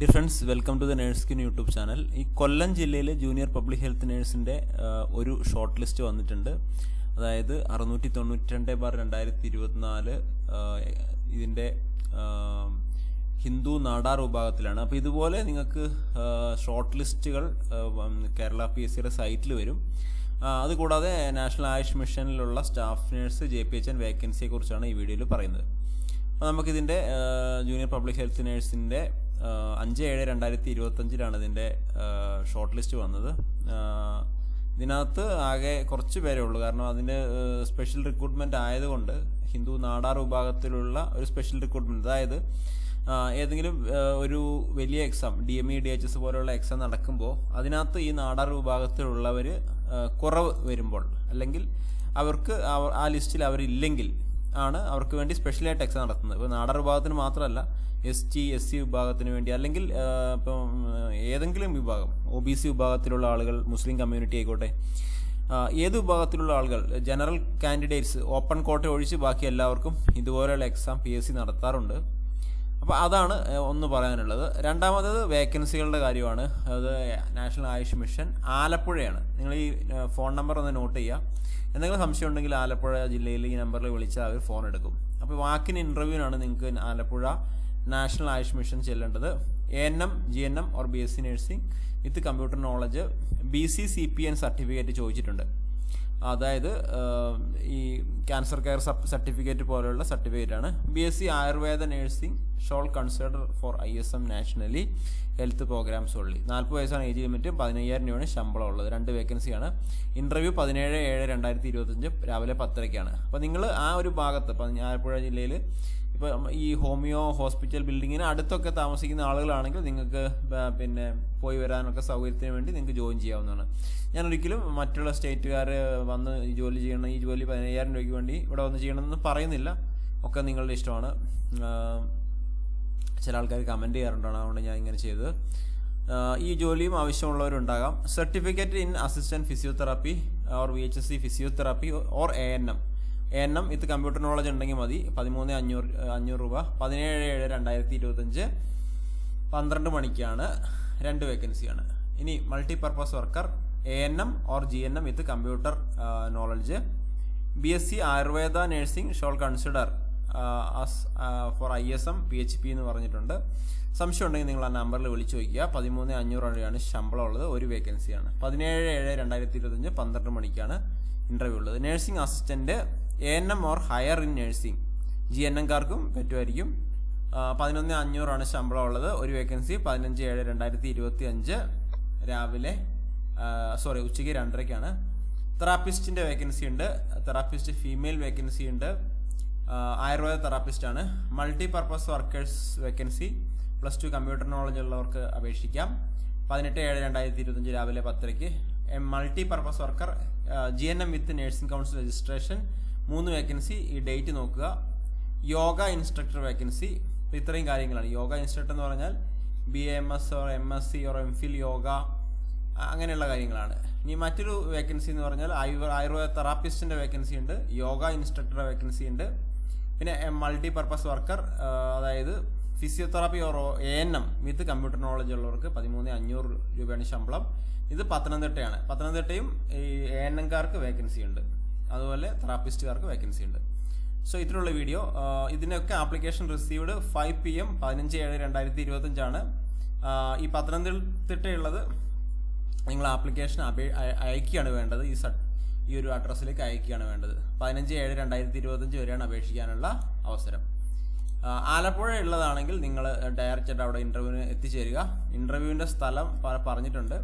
Dear friends welcome to the nurse kin YouTube channel ഈ കൊല്ലം ജില്ലയിലെ junior public health നേഴ്സിന്റെ ഒരു short list വന്നിട്ടുണ്ട്. അതായത് അറുന്നൂറ്റി തൊണ്ണൂറ്റി രണ്ട് ബാർ രണ്ടായിരത്തി ഇരുപത്തിനാല് ഇതിന്റെ ഹിന്ദു നാടാർ വിഭാഗത്തിലാണ്. അപ്പോൾ ഇതുപോലെ നിങ്ങൾക്ക് ഷോർട്ട് ലിസ്റ്റുകൾ കേരള പി എസ് സിയുടെ സൈറ്റിൽ വരും. അതുകൂടാതെ national Ayush മിഷനിലുള്ള staff nurse J P H N വേക്കൻസിയെ കുറിച്ചാണ് ഈ വീഡിയോയിൽ പറയുന്നത്. അപ്പോൾ നമുക്കിതിന്റെ ജൂനിയർ പബ്ലിക് ഹെൽത്ത് നേഴ്സിന്റെ അഞ്ച് ഏഴ് രണ്ടായിരത്തി ഇരുപത്തഞ്ചിലാണ് ഇതിന്റെ ഷോർട്ട് ലിസ്റ്റ് വന്നത്. ഇതിനകത്ത് ആകെ കുറച്ച് പേരേ ഉള്ളൂ. കാരണം അതിന് സ്പെഷ്യൽ റിക്രൂട്ട്മെന്റ് ആയതുകൊണ്ട് ഹിന്ദു നാടാർ വിഭാഗത്തിലുള്ള ഒരു സ്പെഷ്യൽ റിക്രൂട്ട്മെന്റ് അതായത് ഏതെങ്കിലും ഒരു വലിയ exam D M E D H S പോലെയുള്ള എക്സാം നടക്കുമ്പോൾ അതിനകത്ത് ഈ നാടാർ വിഭാഗത്തിലുള്ളവർ കുറവ് വരുമ്പോൾ അല്ലെങ്കിൽ അവർക്ക് ആ ലിസ്റ്റിൽ അവരില്ലെങ്കിൽ ആണ് അവർക്ക് വേണ്ടി സ്പെഷ്യലായിട്ട് എക്സാം നടത്തുന്നത്. ഇപ്പോൾ നാടാർ വിഭാഗത്തിന് മാത്രമല്ല എസ് ടി എസ് സി വിഭാഗത്തിന് വേണ്ടി അല്ലെങ്കിൽ ഇപ്പം ഏതെങ്കിലും വിഭാഗം ഒ ബി സി വിഭാഗത്തിലുള്ള ആളുകൾ മുസ്ലിം കമ്മ്യൂണിറ്റി ആയിക്കോട്ടെ ഏത് വിഭാഗത്തിലുള്ള ആളുകൾ ജനറൽ കാൻഡിഡേറ്റ്സ് ഓപ്പൺ കോട്ട ഒഴിച്ച് ബാക്കി എല്ലാവർക്കും ഇതുപോലെയുള്ള എക്സാം പി എസ് സി നടത്താറുണ്ട്. അപ്പോൾ അതാണ് ഒന്ന് പറയാനുള്ളത്. രണ്ടാമത്തത് വേക്കൻസികളുടെ കാര്യമാണ്. അത് നാഷണൽ ആയുഷ് മിഷൻ ആലപ്പുഴയാണ്. നിങ്ങൾ ഈ ഫോൺ നമ്പർ ഒന്ന് നോട്ട് ചെയ്യുക എന്തെങ്കിലും സംശയം ഉണ്ടെങ്കിൽ ആലപ്പുഴ ജില്ലയിൽ ഈ നമ്പറിൽ വിളിച്ചാൽ അവർ ഫോൺ എടുക്കും. അപ്പോൾ വാക്കിന് ഇന്റർവ്യൂവിനാണ് നിങ്ങൾക്ക് Alappuzha national Ayush mission ചെല്ലേണ്ടത് A N M G N M or B S C nursing with computer knowledge B C C P N certificate ചോദിച്ചിട്ടുണ്ട്. അതായത് ഈ ക്യാൻസർ കെയർ സർട്ടിഫിക്കറ്റ് പോലെയുള്ള സർട്ടിഫിക്കറ്റ് ആണ്. B S C Ayurveda nursing shall consider for I S M nationally health programmes ഉള്ളി നാൽപ്പത് വയസ്സാണ് age limit പതിനയ്യായിരം രൂപയാണ് ശമ്പളം ഉള്ളത്. രണ്ട് വേക്കൻസിയാണ് ഇന്റർവ്യൂ പതിനേഴ് ഏഴ് രണ്ടായിരത്തി ഇരുപത്തഞ്ച് രാവിലെ പത്തരയ്ക്കാണ്. അപ്പോൾ നിങ്ങൾ ആ ഒരു ഭാഗത്ത് ആലപ്പുഴ ജില്ലയിൽ ഇപ്പോൾ ഈ ഹോമിയോ ഹോസ്പിറ്റൽ ബിൽഡിങ്ങിന് അടുത്തൊക്കെ താമസിക്കുന്ന ആളുകളാണെങ്കിൽ നിങ്ങൾക്ക് പിന്നെ പോയി വരാനൊക്കെ സൗകര്യത്തിന് വേണ്ടി നിങ്ങൾക്ക് ജോയിൻ ചെയ്യാവുന്നതാണ്. ഞാൻ ഒരിക്കലും മറ്റുള്ള സ്റ്റേറ്റുകാർ വന്ന് ജോലി ചെയ്യണം ഈ ജോലി പതിനയ്യായിരം രൂപയ്ക്ക് വേണ്ടി ഇവിടെ വന്ന് ചെയ്യണമെന്ന് പറയുന്നില്ല. ഒക്കെ നിങ്ങളുടെ ഇഷ്ടമാണ്. ചില ആൾക്കാർ കമന്റ് ചെയ്യാറുണ്ടാണ് അതുകൊണ്ട് ഞാൻ ഇങ്ങനെ ചെയ്തത്. ഈ ജോലിയും ആവശ്യമുള്ളവരുണ്ടാകാം. Certificate in assistant physiotherapy or V H S C physiotherapy or A N M A N M ഇത് കമ്പ്യൂട്ടർ നോളജ് ഉണ്ടെങ്കിൽ മതി. പതിമൂന്ന് അഞ്ഞൂറ് അഞ്ഞൂറ് രൂപ. പതിനേഴ് ഏഴ് രണ്ടായിരത്തി ഇരുപത്തഞ്ച് പന്ത്രണ്ട് മണിക്കാണ് രണ്ട് വേക്കൻസിയാണ് ഇനി multi multipurpose worker A N M or G N M with computer knowledge B S C Ayurveda nursing shall consider for I S M P H P എന്ന് പറഞ്ഞിട്ടുണ്ട്. സംശയം ഉണ്ടെങ്കിൽ നിങ്ങൾ ആ നമ്പറിൽ വിളിച്ചു നോക്കുക പതിമൂന്ന് അഞ്ഞൂറ് രൂപയാണ് ശമ്പളം ഉള്ളത് ഒരു വേക്കൻസിയാണ് പതിനേഴ് ഏഴ് രണ്ടായിരത്തി ഇരുപത്തഞ്ച് പന്ത്രണ്ട് മണിക്കാണ് ഇന്റർവ്യൂ ഉള്ളത്. Nursing assistant A N M or higher in nursing G N എംകാർക്കും പറ്റുമായിരിക്കും പതിനൊന്ന് അഞ്ഞൂറാണ് ശമ്പളം ഉള്ളത്. ഒരു വേക്കൻസി പതിനഞ്ച് ഏഴ് രണ്ടായിരത്തി ഇരുപത്തി അഞ്ച് രാവിലെ സോറി ഉച്ചയ്ക്ക് രണ്ടരയ്ക്കാണ്. തെറാപ്പിസ്റ്റിന്റെ വേക്കൻസി ഉണ്ട്. തെറാപ്പിസ്റ്റ് ഫീമെയിൽ വേക്കൻസി ഉണ്ട്. ആയുർവേദ തെറാപ്പിസ്റ്റ് ആണ് multi purpose workers vacancy plus two computer knowledge ഉള്ളവർക്ക് അപേക്ഷിക്കാം. പതിനെട്ട് ഏഴ് രണ്ടായിരത്തി ഇരുപത്തഞ്ച് രാവിലെ പത്തരയ്ക്ക്. Multi purpose worker G N M with nursing council registration മൂന്ന് വേക്കൻസി ഈ ഡേറ്റ് നോക്കുക. യോഗ ഇൻസ്ട്രക്ടർ വേക്കൻസി ഇത്രയും കാര്യങ്ങളാണ്. യോഗ ഇൻസ്ട്രക്ടർ എന്ന് പറഞ്ഞാൽ B M S or M S C or M Phil yoga അങ്ങനെയുള്ള കാര്യങ്ങളാണ്. ഇനി മറ്റൊരു വേക്കൻസി എന്ന് പറഞ്ഞാൽ ആയുർ ആയുർവേദ തെറാപ്പിസ്റ്റിന്റെ വേക്കൻസി ഉണ്ട്. യോഗ ഇൻസ്ട്രക്ടറുടെ വേക്കൻസി ഉണ്ട്. പിന്നെ മൾട്ടി പർപ്പസ് വർക്കർ അതായത് physiotherapy or A N M with computer knowledge ഉള്ളവർക്ക് പതിമൂന്ന് അഞ്ഞൂറ് രൂപയാണ് ശമ്പളം. ഇത് പത്തനംതിട്ടയാണ്. പത്തനംതിട്ടയും ഈ എ എൻ എംകാർക്ക് വേക്കൻസി ഉണ്ട്. അതുപോലെ തെറാപ്പിസ്റ്റുകാർക്ക് വേക്കൻസി ഉണ്ട്. സോ ഇതിലുള്ള വീഡിയോ ഇതിനൊക്കെ application received five P M പതിനഞ്ച് ഏഴ് രണ്ടായിരത്തി ഇരുപത്തഞ്ചാണ് ഈ പത്തനംതിട്ടയുള്ളത് നിങ്ങൾ ആപ്ലിക്കേഷൻ അയക്കുകയാണ് വേണ്ടത്. ഈ ഈ ഒരു അഡ്രസ്സിലേക്ക് അയക്കുകയാണ് വേണ്ടത്. പതിനഞ്ച് ഏഴ് രണ്ടായിരത്തി ഇരുപത്തഞ്ച് വരെയാണ് അപേക്ഷിക്കാനുള്ള അവസരം. ആലപ്പുഴ ഉള്ളതാണെങ്കിൽ നിങ്ങൾ ഡയറക്റ്റ് ആയിട്ട് അവിടെ ഇന്റർവ്യൂവിന് എത്തിച്ചേരുക. ഇന്റർവ്യൂവിന്റെ സ്ഥലം പറഞ്ഞിട്ടുണ്ട്.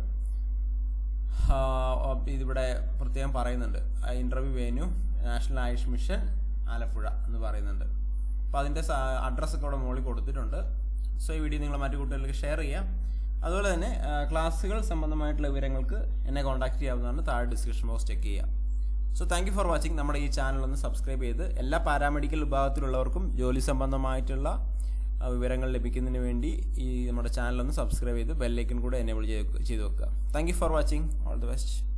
ഇതിവിടെ പ്രത്യേകം പറയുന്നുണ്ട്. Interview venue national Ayush mission Alappuzha എന്ന് പറയുന്നുണ്ട്. അപ്പോൾ അതിന്റെ അഡ്രസ്സൊക്കെ ഇവിടെ മുകളിൽ കൊടുത്തിട്ടുണ്ട്. സോ ഈ വീഡിയോ നിങ്ങൾ മറ്റു കുട്ടികൾക്ക് ഷെയർ ചെയ്യാം. അതുപോലെ തന്നെ ക്ലാസ്സുകൾ സംബന്ധമായിട്ടുള്ള വിവരങ്ങൾക്ക് എന്നെ കോൺടാക്ട് ചെയ്യാവുന്നതാണ്. താഴെ ഡിസ്ക്രിപ്ഷൻ ബോക്സ് ചെക്ക് ചെയ്യുക so thank you for watching നമ്മുടെ ഈ ചാനൽ ഒന്ന് സബ്സ്ക്രൈബ് ചെയ്ത് എല്ലാ പാരാമെഡിക്കൽ വിഭാഗത്തിലുള്ളവർക്കും ജോലി സംബന്ധമായിട്ടുള്ള വിവരങ്ങൾ ലഭിക്കുന്നതിന് വേണ്ടി ഈ നമ്മുടെ ചാനൽ ഒന്ന് സബ്സ്ക്രൈബ് ചെയ്ത് ബെല്ലൈക്കൻ കൂടെ എനേബിൾ ചെയ്ത് ചെയ്ത് വെക്കുക thank for watching all the best